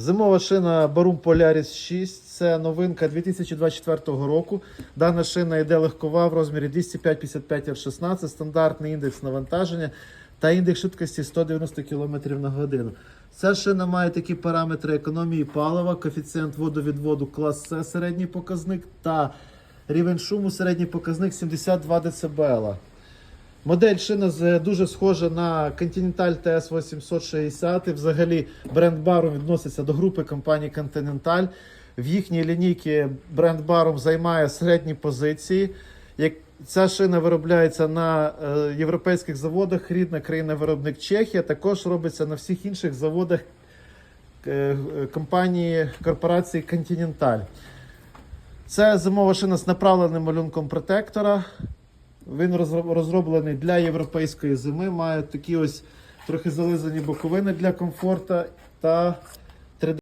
Зимова шина Barum Polaris 6. Це новинка 2024 року. Дана шина йде легкова в розмірі 205-55 R16, стандартний індекс навантаження та індекс швидкості 190 км на годину. Ця шина має такі параметри економії палива, коефіцієнт водовідводу клас С середній показник та рівень шуму середній показник 72 дБ. Модель шина з- дуже схожа на Continental TS 860. і Взагалі бренд Barum відноситься до групи компаній Continental. В їхній лінійці бренд Barum займає середні позиції. Ця шина виробляється на е, європейських заводах, рідна країна-виробник Чехія, також робиться на всіх інших заводах е, е, компанії корпорації Continental. Це зимова шина з направленим малюнком протектора. Він розроблений для європейської зими. Має такі ось трохи зализані боковини для комфорта та